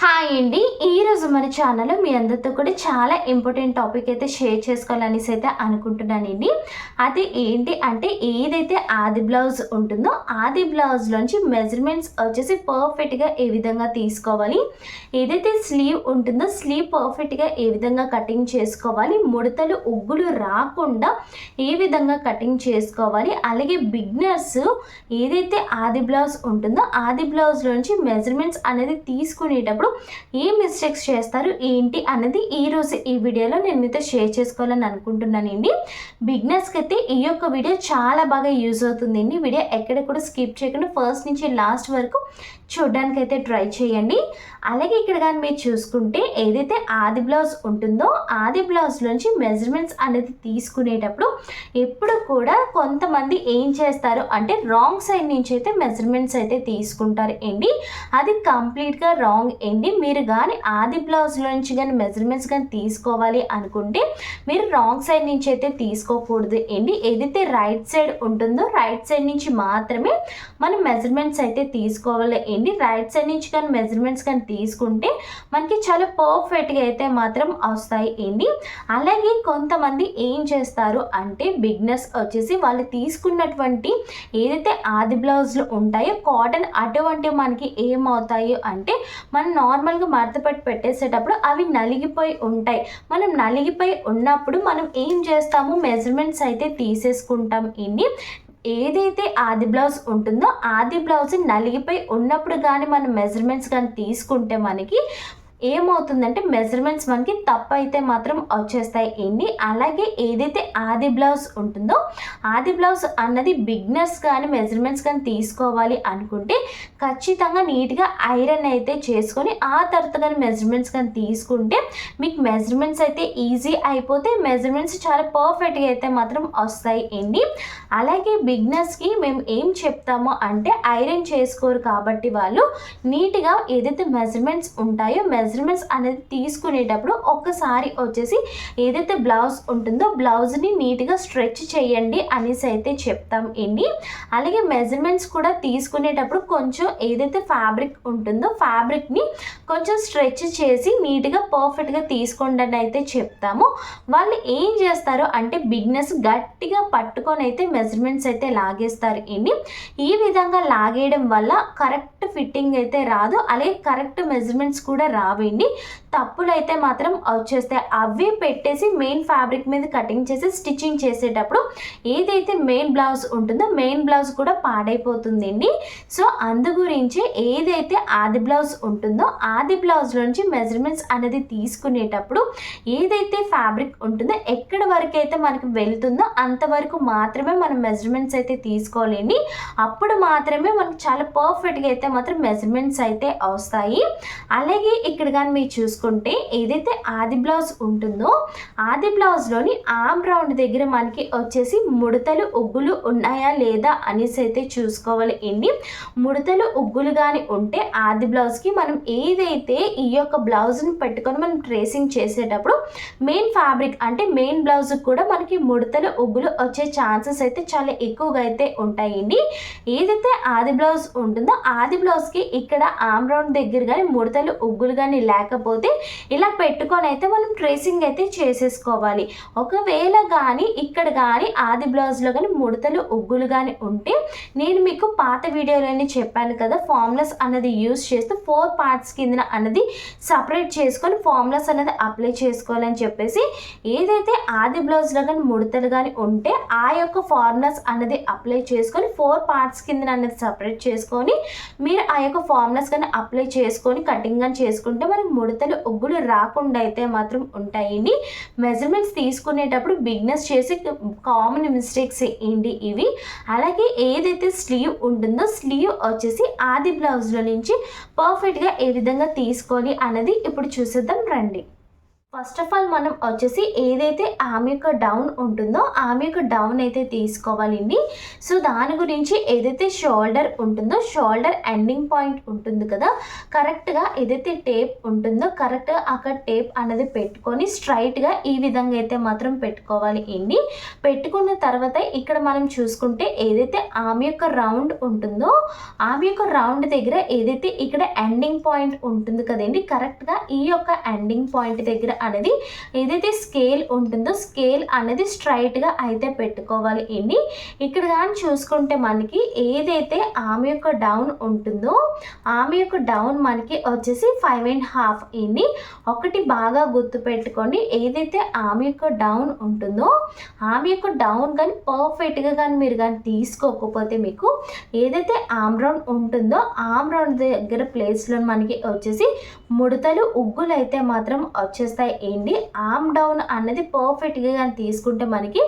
Hi అండి. ఈరోజు మన ఛానల్లో మీ అందరితో కూడా చాలా ఇంపార్టెంట్ టాపిక్ అయితే షేర్ చేసుకోవాలనేసి అయితే అనుకుంటున్నానండి. అది ఏంటి అంటే ఏదైతే ఆది బ్లౌజ్ ఉంటుందో ఆది బ్లౌజ్లోంచి మెజర్మెంట్స్ వచ్చేసి పర్ఫెక్ట్గా ఏ విధంగా తీసుకోవాలి ఏదైతే స్లీవ్ ఉంటుందో స్లీవ్ పర్ఫెక్ట్గా ఏ విధంగా కటింగ్ చేసుకోవాలి ముడతలు ఉగ్గులు రాకుండా ఏ విధంగా కటింగ్ చేసుకోవాలి అలాగే బిగ్నర్స్ ఏదైతే ఆది బ్లౌజ్ ఉంటుందో ఆది బ్లౌజ్లోంచి మెజర్మెంట్స్ అనేది తీసుకునేటప్పుడు ఏ మిస్టేక్స్ చేస్తారు ఏంటి అన్నది ఈరోజు ఈ వీడియోలో నేను మీతో షేర్ చేసుకోవాలని అనుకుంటున్నానండి. బిగ్నెస్కి అయితే ఈ యొక్క వీడియో చాలా బాగా యూజ్ అవుతుందండి. వీడియో ఎక్కడ కూడా స్కిప్ చేయకుండా ఫస్ట్ నుంచి లాస్ట్ వరకు చూడడానికి అయితే ట్రై చేయండి. అలాగే ఇక్కడ కానీ మీరు చూసుకుంటే ఏదైతే ఆది బ్లౌజ్ ఉంటుందో ఆది బ్లౌజ్లోంచి మెజర్మెంట్స్ అనేది తీసుకునేటప్పుడు ఎప్పుడు కూడా కొంతమంది ఏం చేస్తారు అంటే రాంగ్ సైడ్ నుంచి అయితే మెజర్మెంట్స్ అయితే తీసుకుంటారు అండి. అది కంప్లీట్గా రాంగ్ అండి. మీరు కానీ ఆది బ్లౌజ్లోంచి కానీ మెజర్మెంట్స్ కానీ తీసుకోవాలి అనుకుంటే మీరు రాంగ్ సైడ్ నుంచి అయితే తీసుకోకూడదు అండి. ఏదైతే రైట్ సైడ్ ఉంటుందో రైట్ సైడ్ నుంచి మాత్రమే మనం మెజర్మెంట్స్ అయితే తీసుకోవాలి ఏంటి? రైట్ సైడ్ నుంచి కానీ మెజర్మెంట్స్ కానీ తీసుకుంటే మనకి చాలా పర్ఫెక్ట్గా అయితే మాత్రం వస్తాయి. ఏంటి? అలాగే కొంతమంది ఏం చేస్తారు అంటే బిగ్నెస్ వచ్చేసి వాళ్ళు తీసుకున్నటువంటి ఏదైతే ఆది బ్లౌజులు ఉంటాయో కాటన్ అటువంటి మనకి ఏమవుతాయో అంటే మనం నార్మల్గా మడతపెట్టి పెట్టేసేటప్పుడు అవి నలిగిపోయి ఉంటాయి. మనం నలిగిపోయి ఉన్నప్పుడు మనం ఏం చేస్తాము? మెజర్మెంట్స్ అయితే తీసేసుకుంటాం. ఇన్ని ఏదైతే ఆది బ్లౌజ్ ఉంటుందో ఆది బ్లౌజ్ నలిగిపోయి ఉన్నప్పుడు కానీ మనం మెజర్మెంట్స్ కానీ తీసుకుంటే మనకి ఏమవుతుందంటే మెజర్మెంట్స్ మనకి తప్పు అయితే మాత్రం వచ్చేస్తాయి ఏంటి? అలాగే ఏదైతే ఆది బ్లౌజ్ ఉంటుందో ఆది బ్లౌజ్ అన్నది బిగ్నర్స్ కానీ మెజర్మెంట్స్ కానీ తీసుకోవాలి అనుకుంటే ఖచ్చితంగా నీట్గా ఐరన్ అయితే చేసుకొని ఆ తర్వాత కానీ మెజర్మెంట్స్ కానీ తీసుకుంటే మీకు మెజర్మెంట్స్ అయితే ఈజీ అయిపోతే మెజర్మెంట్స్ చాలా పర్ఫెక్ట్గా అయితే మాత్రం వస్తాయి ఏంటి? అలాగే బిగ్నర్స్కి మేము ఏం చెప్తామో అంటే ఐరన్ చేసుకోరు కాబట్టి వాళ్ళు నీట్గా ఏదైతే మెజర్మెంట్స్ ఉంటాయో మెజర్మెంట్స్ అనేది తీసుకునేటప్పుడు ఒక్కసారి వచ్చేసి ఏదైతే బ్లౌజ్ ఉంటుందో బ్లౌజ్ని నీట్గా స్ట్రెచ్ చేయండి అనేసి అయితే చెప్తాం అండి. అలాగే మెజర్మెంట్స్ కూడా తీసుకునేటప్పుడు కొంచెం ఏదైతే ఫ్యాబ్రిక్ ఉంటుందో ఫ్యాబ్రిక్ని కొంచెం స్ట్రెచ్ చేసి నీట్గా పర్ఫెక్ట్గా తీసుకోండి అని అయితే చెప్తాము. వాళ్ళు ఏం చేస్తారు అంటే బిగ్నెస్ గట్టిగా పట్టుకొని అయితే మెజర్మెంట్స్ అయితే లాగేస్తారు అండి. ఈ విధంగా లాగేయడం వల్ల కరెక్ట్ ఫిట్టింగ్ అయితే రాదు. అలాగే కరెక్ట్ మెజర్మెంట్స్ కూడా రావు. తప్పులు అయితే మాత్రం వచ్చేస్తాయి అవి పెట్టేసి మెయిన్ ఫ్యాబ్రిక్ మీద కటింగ్ చేసి స్టిచ్చింగ్ చేసేటప్పుడు ఏదైతే మెయిన్ బ్లౌజ్ ఉంటుందో మెయిన్ బ్లౌజ్ కూడా పాడైపోతుందండి. సో అందు గురించి ఏదైతే ఆది బ్లౌజ్ ఉంటుందో ఆది బ్లౌజ్ నుంచి మెజర్మెంట్స్ అనేది తీసుకునేటప్పుడు ఏదైతే ఫ్యాబ్రిక్ ఉంటుందో ఎక్కడి వరకు అయితే మనకి వెళ్తుందో అంతవరకు మాత్రమే మనం మెజర్మెంట్స్ అయితే తీసుకోవాలండి. అప్పుడు మాత్రమే మనకు చాలా పర్ఫెక్ట్గా అయితే మాత్రం మెజర్మెంట్స్ అయితే వస్తాయి. అలాగే ఇక్కడ కానీ మీరు చూసుకుంటే ఏదైతే ఆది బ్లౌజ్ ఉంటుందో ఆది బ్లౌజ్లోని ఆమ్ రౌండ్ దగ్గర మనకి వచ్చేసి ముడతలు ఉగ్గులు ఉన్నాయా లేదా అనేసి అయితే చూసుకోవాలి. అండి ముడతలు ఉగ్గులు కానీ ఉంటే ఆది బ్లౌజ్కి మనం ఏదైతే ఈ యొక్క బ్లౌజ్ని పెట్టుకొని మనం ట్రేసింగ్ చేసేటప్పుడు మెయిన్ ఫ్యాబ్రిక్ అంటే మెయిన్ బ్లౌజ్ కూడా మనకి ముడతలు ఉగ్గులు వచ్చే ఛాన్సెస్ అయితే చాలా ఎక్కువగా అయితే ఉంటాయండి ఏదైతే ఆది బ్లౌజ్ ఉంటుందో ఆది బ్లౌజ్కి ఇక్కడ ఆమ్ రౌండ్ దగ్గర కానీ ముడతలు ఉగ్గులు కానీ లేకపోతే ఇలా పెట్టుకొని అయితే మనం ట్రేసింగ్ అయితే చేసేసుకోవాలి. ఒకవేళ కానీ ఇక్కడ కానీ ఆది బ్లౌజ్లో కానీ ముడతలు ఉగ్గులు కానీ ఉంటే నేను మీకు పాత వీడియోలోనే చెప్పాను కదా ఫార్ములస్ అన్నది యూస్ చేస్తూ ఫోర్ పార్ట్స్ కింద అన్నది సపరేట్ చేసుకొని ఫార్ములస్ అనేది అప్లై చేసుకోవాలని చెప్పేసి ఏదైతే ఆది బ్లౌజ్లో కానీ ముడతలు కానీ ఉంటే ఆ యొక్క ఫార్ములస్ అన్నది అప్లై చేసుకొని ఫోర్ పార్ట్స్ కింద అనేది సపరేట్ చేసుకొని మీరు ఆ యొక్క ఫార్ములస్ కానీ అప్లై చేసుకొని కటింగ్ కానీ చేసుకుంటే మనకి ముడతలు ఒగ్గులు రాకుండా అయితే మాత్రం ఉంటాయండి. మెజర్మెంట్స్ తీసుకునేటప్పుడు బిగ్నెస్ చేసే కామన్ మిస్టేక్స్ ఏంటి ఇవి? అలాగే ఏదైతే స్లీవ్ ఉంటుందో స్లీవ్ వచ్చేసి ఆది బ్లౌజ్లో నుంచి పర్ఫెక్ట్గా ఏ విధంగా తీసుకోవాలి అన్నది ఇప్పుడు చూసేద్దాం రండి. ఫస్ట్ ఆఫ్ ఆల్ మనం వచ్చేసి ఏదైతే ఆమె యొక్క డౌన్ ఉంటుందో ఆమె యొక్క డౌన్ అయితే తీసుకోవాలండి. సో దాని గురించి ఏదైతే షోల్డర్ ఉంటుందో షోల్డర్ ఎండింగ్ పాయింట్ ఉంటుంది కదా కరెక్ట్గా ఏదైతే టేప్ ఉంటుందో కరెక్ట్గా అక్కడ టేప్ అనేది పెట్టుకొని స్ట్రైట్గా ఈ విధంగా అయితే మాత్రం పెట్టుకోవాలి అండి. పెట్టుకున్న తర్వాత ఇక్కడ మనం చూసుకుంటే ఏదైతే ఆమె యొక్క రౌండ్ ఉంటుందో ఆమె యొక్క రౌండ్ దగ్గర ఏదైతే ఇక్కడ ఎండింగ్ పాయింట్ ఉంటుంది కదండి కరెక్ట్గా ఈ యొక్క ఎండింగ్ పాయింట్ దగ్గర అనేది ఏదైతే స్కేల్ ఉంటుందో స్కేల్ అనేది స్ట్రైట్గా అయితే పెట్టుకోవాలి. అండి ఇక్కడ కానీ చూసుకుంటే మనకి ఏదైతే ఆమె యొక్క డౌన్ ఉంటుందో ఆమె యొక్క డౌన్ మనకి వచ్చేసి ఫైవ్ అండ్ హాఫ్ అండి ఒకటి బాగా గుర్తు పెట్టుకోండి. ఏదైతే ఆమె యొక్క డౌన్ ఉంటుందో ఆమె యొక్క డౌన్ కానీ పర్ఫెక్ట్గా కానీ మీరు కానీ తీసుకోకపోతే మీకు ఏదైతే ఆమ్ రౌండ్ ఉంటుందో ఆమ్ రౌండ్ దగ్గర ప్లేస్లో మనకి వచ్చేసి ముడతలు ఉగ్గులు అయితే మాత్రం వచ్చేస్తాయి. ఏంటి? ఆమ్ డౌన్ అన్నది పర్ఫెక్ట్గా కానీ తీసుకుంటే మనకి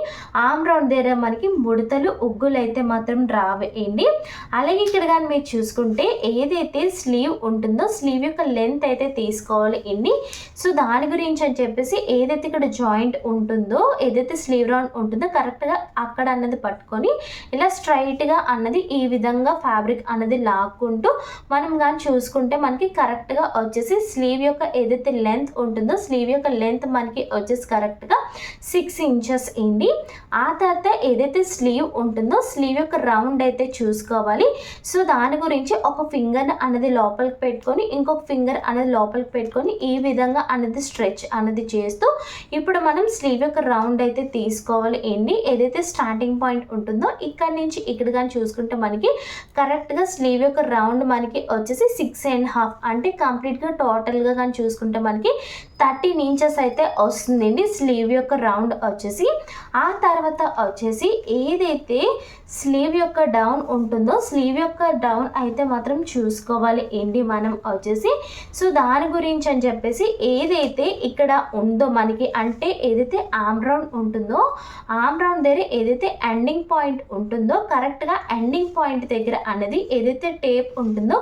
ఆమ్ రౌండ్ దగ్గర మనకి ముడతలు ఉగ్గులు అయితే మాత్రం రావేయండి అలాగే ఇక్కడ కానీ మీరు చూసుకుంటే ఏదైతే స్లీవ్ ఉంటుందో స్లీవ్ యొక్క లెంత్ అయితే తీసుకోవాలి. అండి సో దాని గురించి అని చెప్పేసి ఏదైతే ఇక్కడ జాయింట్ ఉంటుందో ఏదైతే స్లీవ్ రౌండ్ ఉంటుందో కరెక్ట్గా అక్కడ అన్నది పట్టుకొని ఇలా స్ట్రైట్గా అన్నది ఈ విధంగా ఫ్యాబ్రిక్ అన్నది లాక్కుంటూ మనం కానీ చూసుకుంటే మనకి కరెక్ట్గా వచ్చేసి స్లీవ్ యొక్క ఏదైతే లెంత్ ఉంటుందో స్లీవ్ యొక్క లెంత్ మనకి వచ్చేసి కరెక్ట్గా సిక్స్ ఇంచెస్ ఇండి ఆ తర్వాత ఏదైతే స్లీవ్ ఉంటుందో స్లీవ్ యొక్క రౌండ్ అయితే చూసుకోవాలి. సో దాని గురించి ఒక ఫింగర్ అనేది లోపలికి పెట్టుకొని ఇంకొక ఫింగర్ అనేది లోపలికి పెట్టుకొని ఈ విధంగా అనేది స్ట్రెచ్ అనేది చేస్తూ ఇప్పుడు మనం స్లీవ్ యొక్క రౌండ్ అయితే తీసుకోవాలి ఏంటి ఏదైతే స్టార్టింగ్ పాయింట్ ఉంటుందో ఇక్కడ నుంచి ఇక్కడ కానీ చూసుకుంటే మనకి కరెక్ట్గా స్లీవ్ యొక్క రౌండ్ మనకి వచ్చేసి సిక్స్ అండ్ హాఫ్ అంటే కంప్లీట్గా టోటల్గా కానీ చూసుకుంటే మనకి థర్టీన్ ఇంచెస్ అయితే వస్తుందండి. స్లీవ్ యొక్క రౌండ్ వచ్చేసి ఆ తర్వాత వచ్చేసి ఏదైతే స్లీవ్ యొక్క డౌన్ ఉంటుందో స్లీవ్ యొక్క డౌన్ అయితే మాత్రం చూసుకోవాలి ఏంటి మనం వచ్చేసి. సో దాని గురించి అని చెప్పేసి ఏదైతే ఇక్కడ ఉందో మనకి అంటే ఏదైతే ఆమ్ రౌండ్ ఉంటుందో ఆమ్ రౌండ్ దగ్గర ఏదైతే ఎండింగ్ పాయింట్ ఉంటుందో కరెక్ట్గా ఎండింగ్ పాయింట్ దగ్గర అనేది ఏదైతే టేప్ ఉంటుందో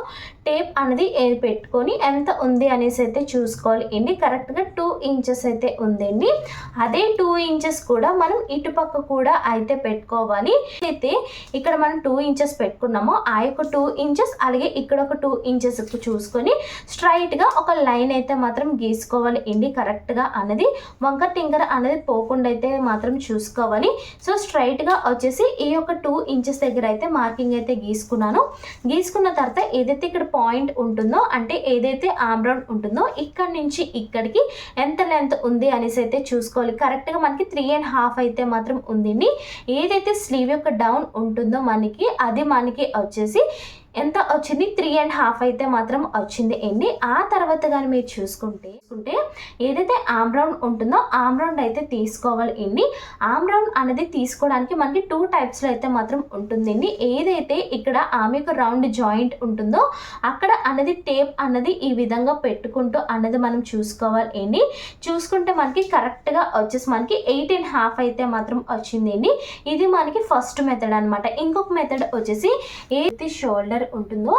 టేప్ అనేది పెట్టుకొని ఎంత ఉంది అనేసి అయితే చూసుకోవాలి. అండి కరెక్ట్గా టూ ఇంచెస్ అయితే ఉందండి. అదే టూ ఇంచెస్ కూడా మనం ఇటుపక్క కూడా అయితే పెట్టుకోవాలి. అయితే ఇక్కడ మనం టూ ఇంచెస్ పెట్టుకున్నామో ఆ యొక్క టూ ఇంచెస్ అలాగే ఇక్కడ ఒక టూ ఇంచెస్ చూసుకొని స్ట్రైట్గా ఒక లైన్ అయితే మాత్రం గీసుకోవాలి. అండి కరెక్ట్గా అనేది వంక టింకర్ అనేది పోకుండా అయితే మాత్రం చూసుకోవాలి. సో స్ట్రైట్గా వచ్చేసి ఈ యొక్క టూ ఇంచెస్ దగ్గర అయితే మార్కింగ్ అయితే గీసుకున్నాను. గీసుకున్న తర్వాత ఏదైతే ఇక్కడ పాయింట్ ఉంటుందో అంటే ఏదైతే ఆమ్రౌండ్ ఉంటుందో ఇక్కడ నుంచి ఇక్కడికి ఎంత లెంత్ ఉంది అనేసి అయితే చూసుకోవాలి. కరెక్ట్గా మనకి త్రీ అండ్ హాఫ్ అయితే మాత్రం ఉందండి. ఏదైతే స్లీవ్ యొక్క డౌన్ ఉంటుందో మనకి అది మనకి వచ్చేసి ఎంత వచ్చింది? త్రీ అండ్ హాఫ్ అయితే మాత్రం వచ్చింది. అండి ఆ తర్వాత కానీ మీరు చూసుకుంటే చూసుకుంటే ఏదైతే ఆమ్ రౌండ్ ఉంటుందో ఆమ్ రౌండ్ అయితే తీసుకోవాలి. అండి ఆమ్ రౌండ్ అనేది తీసుకోవడానికి మనకి టూ టైప్స్లో అయితే మాత్రం ఉంటుందండి ఏదైతే ఇక్కడ ఆమె యొక్క రౌండ్ జాయింట్ ఉంటుందో అక్కడ అనేది టేప్ అన్నది ఈ విధంగా పెట్టుకుంటూ అన్నది మనం చూసుకోవాలి. అండి చూసుకుంటే మనకి కరెక్ట్గా వచ్చేసి మనకి ఎయిట్ అండ్ హాఫ్ అయితే మాత్రం వచ్చిందండి ఇది మనకి ఫస్ట్ మెథడ్ అనమాట ఇంకొక మెథడ్ వచ్చేసి ఏది షోల్డర్ ఉంటుందో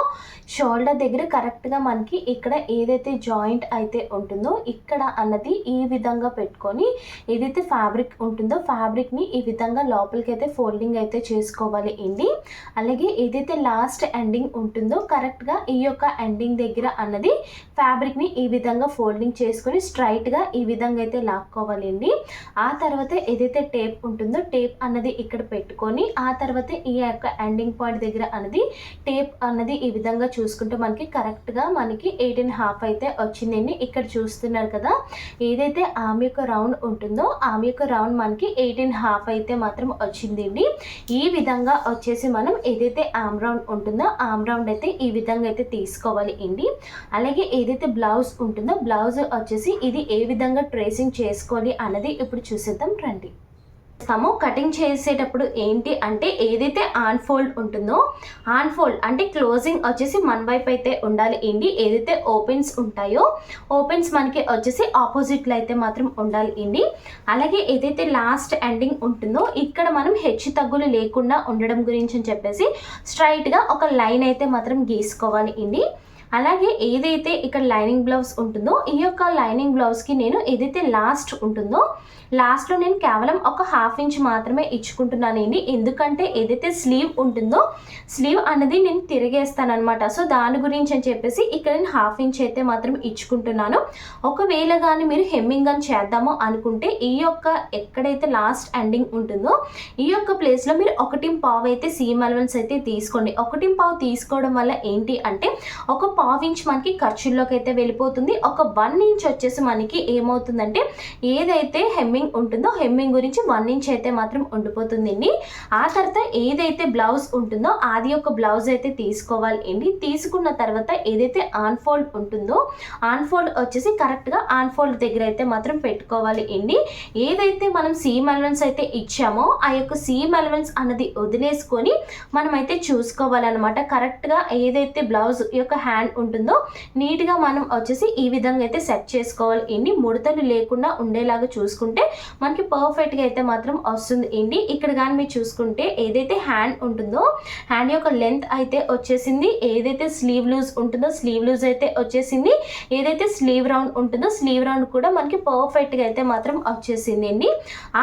షోల్డర్ దగ్గర కరెక్ట్గా మనకి ఇక్కడ ఏదైతే జాయింట్ అయితే ఉంటుందో ఇక్కడ అన్నది ఈ విధంగా పెట్టుకొని ఏదైతే ఫ్యాబ్రిక్ ఉంటుందో ఫ్యాబ్రిక్ని ఈ విధంగా లోపలికి అయితే ఫోల్డింగ్ అయితే చేసుకోవాలి అండి. అలాగే ఏదైతే లాస్ట్ ఎండింగ్ ఉంటుందో కరెక్ట్గా ఈ యొక్క ఎండింగ్ దగ్గర అన్నది ఫ్యాబ్రిక్ని ఈ విధంగా ఫోల్డింగ్ చేసుకొని స్ట్రైట్గా ఈ విధంగా అయితే లాక్కోవాలండి ఆ తర్వాత ఏదైతే టేప్ ఉంటుందో టేప్ అన్నది ఇక్కడ పెట్టుకొని ఆ తర్వాత ఈ యొక్క ఎండింగ్ పాయింట్ దగ్గర అన్నది టేప్ అన్నది ఈ విధంగా చూసుకుంటే మనకి కరెక్ట్గా మనకి ఎయిట్ అండ్ హాఫ్ అయితే వచ్చిందండి. ఇక్కడ చూస్తున్నారు కదా ఏదైతే ఆమె యొక్క రౌండ్ ఉంటుందో ఆమె యొక్క రౌండ్ మనకి ఎయిట్ అండ్ హాఫ్ అయితే మాత్రం వచ్చిందండి. ఈ విధంగా వచ్చేసి మనం ఏదైతే ఆమ్ రౌండ్ ఉంటుందో ఆమ్ రౌండ్ అయితే ఈ విధంగా అయితే తీసుకోవాలి అండి. అలాగే ఏదైతే బ్లౌజ్ ఉంటుందో బ్లౌజ్ వచ్చేసి ఇది ఏ విధంగా ట్రేసింగ్ చేసుకోవాలి అన్నది ఇప్పుడు చూసేద్దాం రండి. చేస్తాము కటింగ్ చేసేటప్పుడు ఏంటి అంటే ఏదైతే ఆన్ ఫోల్డ్ ఉంటుందో ఆన్ ఫోల్డ్ అంటే క్లోజింగ్ వచ్చేసి మన వైపు అయితే ఉండాలి. ఏంటి? ఏదైతే ఓపెన్స్ ఉంటాయో ఓపెన్స్ మనకి వచ్చేసి ఆపోజిట్లో అయితే మాత్రం ఉండాలి. ఏంటి? అలాగే ఏదైతే లాస్ట్ ఎండింగ్ ఉంటుందో ఇక్కడ మనం హెచ్చు తగ్గులు లేకుండా ఉండడం గురించి అని చెప్పేసి స్ట్రైట్గా ఒక లైన్ అయితే మాత్రం గీసుకోవాలి. ఏంటి? అలాగే ఏదైతే ఇక్కడ లైనింగ్ బ్లౌజ్ ఉంటుందో ఈ యొక్క లైనింగ్ బ్లౌజ్కి నేను ఏదైతే లాస్ట్ ఉంటుందో లాస్ట్లో నేను కేవలం ఒక హాఫ్ ఇంచ్ మాత్రమే ఇచ్చుకుంటున్నానండి. ఎందుకంటే ఏదైతే స్లీవ్ ఉంటుందో స్లీవ్ అనేది నేను తిరిగేస్తాను అనమాట సో దాని గురించి అని చెప్పేసి ఇక్కడ నేను హాఫ్ ఇంచ్ అయితే మాత్రం ఇచ్చుకుంటున్నాను. ఒకవేళ కానీ మీరు హెమ్మింగ్ అని చేద్దాము అనుకుంటే ఈ యొక్క ఎక్కడైతే లాస్ట్ ఎండింగ్ ఉంటుందో ఈ యొక్క ప్లేస్లో మీరు ఒకటి పావు అయితే సీమ్ అలవెన్స్ అయితే తీసుకోండి. ఒకటి పావు తీసుకోవడం వల్ల ఏంటి అంటే ఒక పావు ఇంచ్ మనకి ఖర్చుల్లోకి అయితే వెళ్ళిపోతుంది. ఒక వన్ ఇంచ్ వచ్చేసి మనకి ఏమవుతుందంటే ఏదైతే హెమ్మింగ్ ఉంటుందో హెమ్మింగ్ గురించి వన్ ఇంచ్ అయితే మాత్రం ఉండిపోతుందండి. ఆ తర్వాత ఏదైతే బ్లౌజ్ ఉంటుందో అది ఒక బ్లౌజ్ అయితే తీసుకోవాలి అండి. తీసుకున్న తర్వాత ఏదైతే ఆన్ఫోల్డ్ ఉంటుందో ఆన్ ఫోల్డ్ వచ్చేసి కరెక్ట్గా ఆన్ఫోల్డ్ దగ్గర అయితే మాత్రం పెట్టుకోవాలి అండి. ఏదైతే మనం సీమ్ అలవెన్స్ అయితే ఇచ్చామో ఆ యొక్క సీమ్ అలవెన్స్ అన్నది వదిలేసుకొని మనమైతే చూసుకోవాలన్నమాట. కరెక్ట్గా ఏదైతే బ్లౌజ్ యొక్క హ్యాండ్ ఉంటుందో నీట్గా మనం వచ్చేసి ఈ విధంగా అయితే సెట్ చేసుకోవాలి. అండి ముడతలు లేకుండా ఉండేలాగా చూసుకుంటే మనకి పర్ఫెక్ట్గా అయితే మాత్రం వస్తుంది. ఏంటి? ఇక్కడ కానీ మీరు చూసుకుంటే ఏదైతే హ్యాండ్ ఉంటుందో హ్యాండ్ యొక్క లెంత్ అయితే వచ్చేసింది. ఏదైతే స్లీవ్ లూజ్ ఉంటుందో స్లీవ్ లూజ్ అయితే వచ్చేసింది. ఏదైతే స్లీవ్ రౌండ్ ఉంటుందో స్లీవ్ రౌండ్ కూడా మనకి పర్ఫెక్ట్గా అయితే మాత్రం వచ్చేసింది. అండి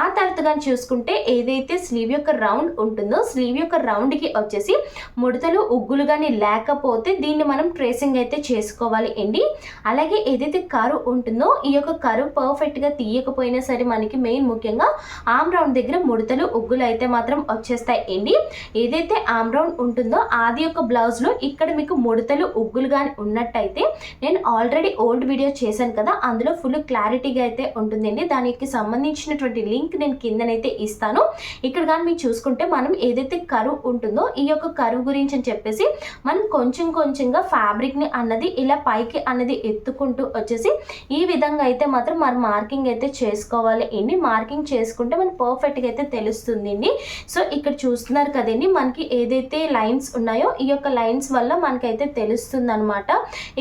ఆ తర్వాత కానీ చూసుకుంటే ఏదైతే స్లీవ్ యొక్క రౌండ్ ఉంటుందో స్లీవ్ యొక్క రౌండ్కి వచ్చేసి ముడతలు ఉగ్గులు కానీ లేకపోతే దీన్ని మనం ట్రేస్ ట్రేసింగ్ అయితే చేసుకోవాలి అండి. అలాగే ఏదైతే కరువు ఉంటుందో ఈ యొక్క కరువు పర్ఫెక్ట్గా తీయకపోయినా సరే మనకి మెయిన్ ముఖ్యంగా ఆమ్ రౌండ్ దగ్గర ముడతలు ఉగ్గులు అయితే మాత్రం వచ్చేస్తాయి అండి. ఏదైతే ఆమ్ రౌండ్ ఉంటుందో ఆది యొక్క బ్లౌజ్లో ఇక్కడ మీకు ముడతలు ఉగ్గులు కానీ ఉన్నట్టయితే నేను ఆల్రెడీ ఓల్డ్ వీడియో చేశాను కదా అందులో ఫుల్ క్లారిటీగా అయితే ఉంటుందండి. దానికి సంబంధించినటువంటి లింక్ నేను కిందనైతే ఇస్తాను. ఇక్కడ కానీ మీరు చూసుకుంటే మనం ఏదైతే కరువు ఉంటుందో ఈ యొక్క కరువు గురించి అని చెప్పేసి మనం కొంచెం కొంచెంగా ఫ్యాబ్రిక్ ఫ్యాబ్రిక్ని అన్నది ఇలా పైకి అన్నది ఎత్తుకుంటూ వచ్చేసి ఈ విధంగా అయితే మాత్రం మనం మార్కింగ్ అయితే చేసుకోవాలి. అండి మార్కింగ్ చేసుకుంటే మనకి పర్ఫెక్ట్గా అయితే తెలుస్తుంది అండి. సో ఇక్కడ చూస్తున్నారు కదండి మనకి ఏదైతే లైన్స్ ఉన్నాయో ఈ యొక్క లైన్స్ వల్ల మనకైతే తెలుస్తుంది అనమాట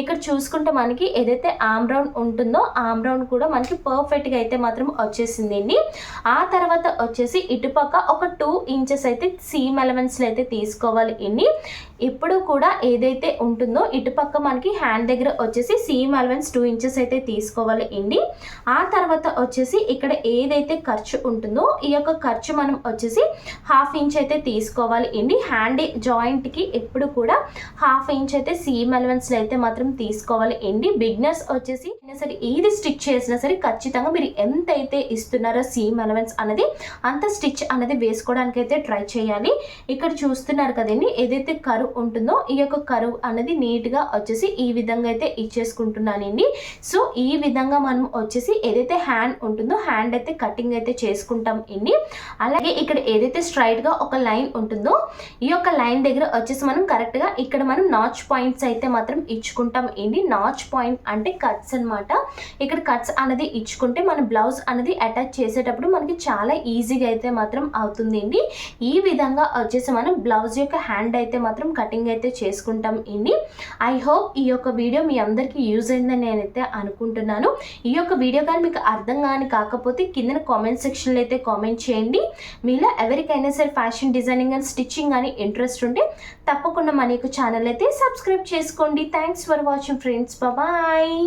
ఇక్కడ చూసుకుంటే మనకి ఏదైతే ఆమ్ రౌండ్ ఉంటుందో ఆమ్ రౌండ్ కూడా మనకి పర్ఫెక్ట్గా అయితే మాత్రం వచ్చేసిందండి ఆ తర్వాత వచ్చేసి ఇటుపక్క ఒక టూ ఇంచెస్ అయితే సీమ్ ఎలవెన్స్లు అయితే తీసుకోవాలి అండి. ఎప్పుడు కూడా ఏదైతే ఉంటుందో ఇటు పక్క మనకి హ్యాండ్ దగ్గర వచ్చేసి సీమ్ అలవెన్స్ టూ ఇంచెస్ అయితే తీసుకోవాలి అండి. ఆ తర్వాత వచ్చేసి ఇక్కడ ఏదైతే ఖర్చు ఉంటుందో ఈ యొక్క ఖర్చు మనం వచ్చేసి హాఫ్ ఇంచ్ అయితే తీసుకోవాలి అండి. హ్యాండ్ జాయింట్కి ఎప్పుడు కూడా హాఫ్ ఇంచ్ అయితే సీమ్ అలవెన్స్లో అయితే మాత్రం తీసుకోవాలి అండి. బిగ్నర్స్ వచ్చేసి అయినా సరే ఏది స్టిచ్ చేసినా సరే ఖచ్చితంగా మీరు ఎంత అయితే ఇస్తున్నారో సీమ్ అలవెన్స్ అనేది అంత స్టిచ్ అనేది వేసుకోవడానికి అయితే ట్రై చేయాలి. ఇక్కడ చూస్తున్నారు కదండి ఏదైతే కరువు ఉంటుందో ఈ యొక్క కరువు అనేది నీట్గా వచ్చేసి ఈ విధంగా అయితే ఇచ్చేసుకుంటున్నానండి. సో ఈ విధంగా మనం వచ్చేసి ఏదైతే హ్యాండ్ ఉంటుందో హ్యాండ్ అయితే కటింగ్ అయితే చేసుకుంటాం అండి. అలాగే ఇక్కడ ఏదైతే స్ట్రైట్గా ఒక లైన్ ఉంటుందో ఈ యొక్క లైన్ దగ్గర వచ్చేసి మనం కరెక్ట్గా ఇక్కడ మనం నాచ్ పాయింట్స్ అయితే మాత్రం ఇచ్చుకుంటాం అండి. నాచ్ పాయింట్ అంటే కట్స్ అన్నమాట. ఇక్కడ కట్స్ అనేది ఇచ్చుకుంటే మన బ్లౌజ్ అనేది అటాచ్ చేసేటప్పుడు మనకి చాలా ఈజీగా అయితే మాత్రం అవుతుందండి ఈ విధంగా వచ్చేసి మనం బ్లౌజ్ యొక్క హ్యాండ్ అయితే మాత్రం కటింగ్ అయితే చేసుకుంటాం ఇండి ఐ హోప్ ఈ యొక్క వీడియో మీ అందరికీ యూజ్ అయిందని నేనైతే అనుకుంటున్నాను. ఈ యొక్క వీడియో కానీ మీకు అర్థం కానీ కాకపోతే కింద కామెంట్ సెక్షన్లో అయితే కామెంట్ చేయండి. మీలో ఎవరికైనా సరే ఫ్యాషన్ డిజైనింగ్ అండ్ స్టిచ్చింగ్ కానీ ఇంట్రెస్ట్ ఉంటే తప్పకుండా మన యొక్క ఛానల్ అయితే సబ్స్క్రైబ్ చేసుకోండి. Thanks for watching friends bye